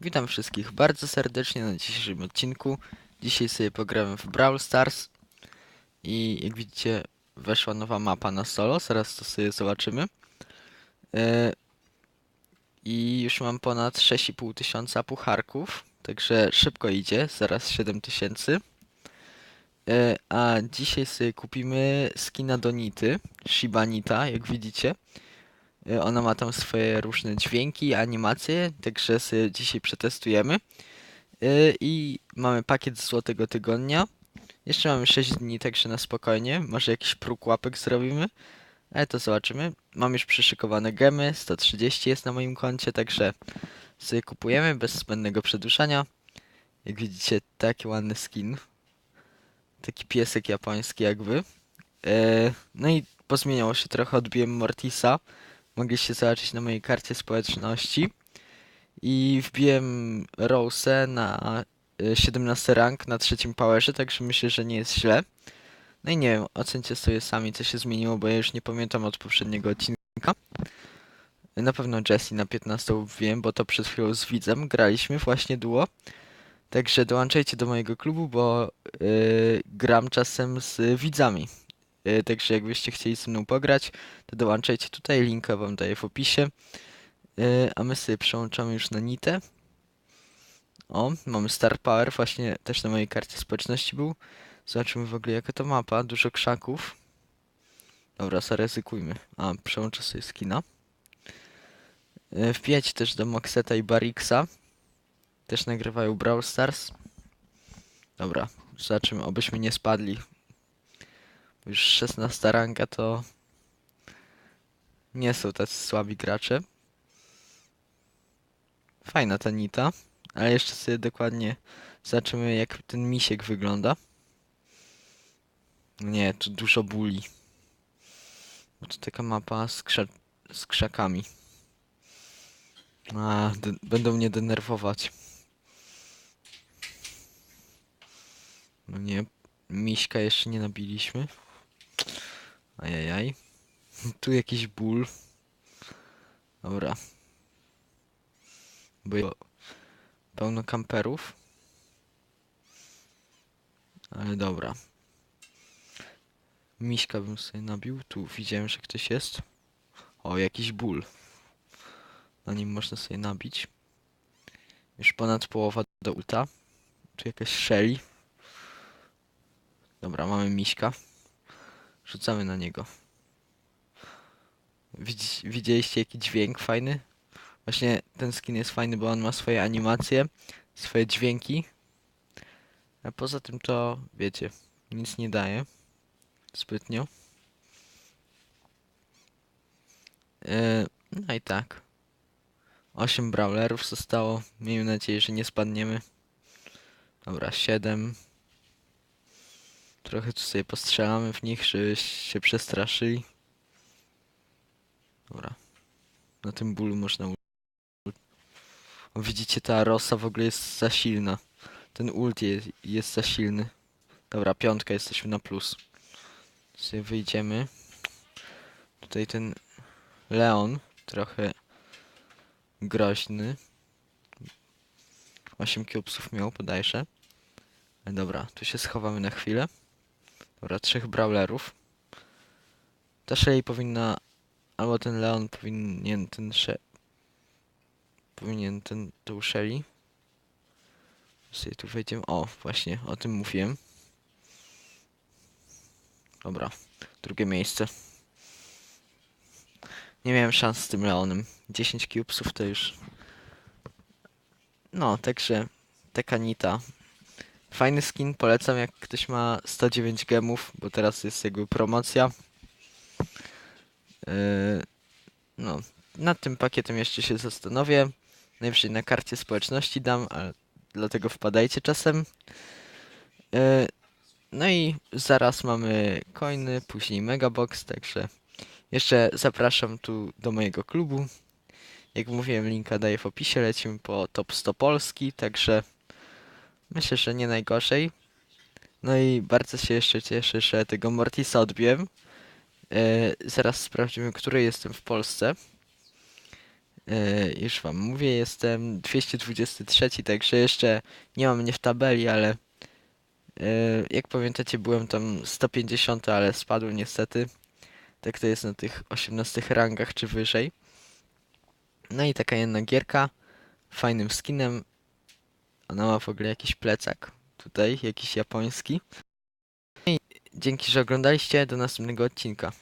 Witam wszystkich bardzo serdecznie na dzisiejszym odcinku. Dzisiaj sobie pogramy w Brawl Stars i jak widzicie weszła nowa mapa na solo, zaraz to sobie zobaczymy. E, I już mam ponad 6,5 tysiąca pucharków, także szybko idzie, zaraz 7 tysięcy. E, A dzisiaj sobie kupimy skina do Nity, Shibanita, jak widzicie. E, Ona ma tam swoje różne dźwięki, animacje, także sobie dzisiaj przetestujemy. E, I mamy pakiet złotego tygodnia. Jeszcze mamy 6 dni, także na spokojnie. Może jakiś próg łapek zrobimy. Ale to zobaczymy. Mam już przyszykowane gemy, 130 jest na moim koncie, także sobie kupujemy bez zbędnego przedłużania. Jak widzicie, taki ładny skin. Taki piesek japoński jakby. E, No i pozmieniało się trochę, odbiłem Mortisa mogliście zobaczyć na mojej karcie społeczności. I wbiłem Rose na y, 17 rank na trzecim powerze, także myślę, że nie jest źle. No i nie wiem, ocencie sobie sami, co się zmieniło, bo ja już nie pamiętam od poprzedniego odcinka. Na pewno Jessie na 15 wiem, bo to przed chwilą z widzem graliśmy właśnie duo. Także dołączajcie do mojego klubu, bo y, gram czasem z widzami. Y, Także jakbyście chcieli ze mną pograć, to dołączajcie tutaj, linka wam daję w opisie. Y, A my sobie przełączamy już na Nitę. O, mamy Star Power, właśnie też na mojej karcie społeczności był. Zobaczymy w ogóle jaka to mapa, dużo krzaków. Dobra, zaryzykujmy. A, przełączę sobie skina. Y, Wbijajcie też do Moxeta i Barixa. Też nagrywają Brawl Stars. Dobra, zobaczymy, obyśmy nie spadli. Już 16 ranka to nie są tacy słabi gracze. Fajna ta nita, ale jeszcze sobie dokładnie zobaczymy jak ten misiek wygląda. Nie, tu dużo buli. Bo to taka mapa z, krza z krzakami. A, będą mnie denerwować. No nie, miśka jeszcze nie nabiliśmy. Ajajaj. Tu jakiś ból. Dobra. Bo pełno kamperów. Ale dobra. Miśka bym sobie nabił. Tu widziałem, że ktoś jest. O, jakiś ból. Na nim można sobie nabić. Już ponad połowa do ulta. Tu jakaś Shelly. Dobra, mamy miśka. Rzucamy na niego. Widzi, widzieliście jaki dźwięk fajny? Właśnie ten skin jest fajny, bo on ma swoje animacje, swoje dźwięki. A poza tym to, wiecie, nic nie daje zbytnio. E, no i tak. 8 brawlerów zostało. Miejmy nadzieję, że nie spadniemy. Dobra, 7. Trochę tu sobie postrzelamy w nich, żeby się przestraszyli. Dobra. Na tym bólu można. O, widzicie, ta rosa w ogóle jest za silna. Ten ult jest, jest za silny. Dobra, piątka, jesteśmy na plus. Sobie wyjdziemy. Tutaj ten Leon, trochę groźny. 8 cubesów miał, bodajże. Ale Dobra, tu się schowamy na chwilę. Dobra, trzech brawlerów. Ta Shelly powinna... Albo ten Leon powinien ten sze... Powinien ten... tą Shelly. Sobie tu wejdziemy. O, właśnie, o tym mówiłem. Dobra, drugie miejsce. Nie miałem szans z tym Leonem. 10 cubesów to już... No, także... Taka nita. Fajny skin, polecam jak ktoś ma 109 gemów, bo teraz jest jakby promocja. Yy, no, nad tym pakietem jeszcze się zastanowię. Najwyżej na karcie społeczności dam, ale dlatego wpadajcie czasem. Yy, no i zaraz mamy coiny, później megabox, także jeszcze zapraszam tu do mojego klubu. Jak mówiłem, linka daję w opisie, lecimy po top 100 Polski, także Myślę, że nie najgorzej. No i bardzo się jeszcze cieszę, że tego Mortisa odbiłem. E, zaraz sprawdzimy, który jestem w Polsce. E, już wam mówię, jestem 223, także jeszcze nie mam mnie w tabeli, ale e, jak pamiętacie byłem tam 150, ale spadłem niestety. Tak to jest na tych 18 rangach czy wyżej. No i taka jedna gierka, fajnym skinem. Ona ma w ogóle jakiś plecak tutaj, jakiś japoński. I dzięki, że oglądaliście, do następnego odcinka.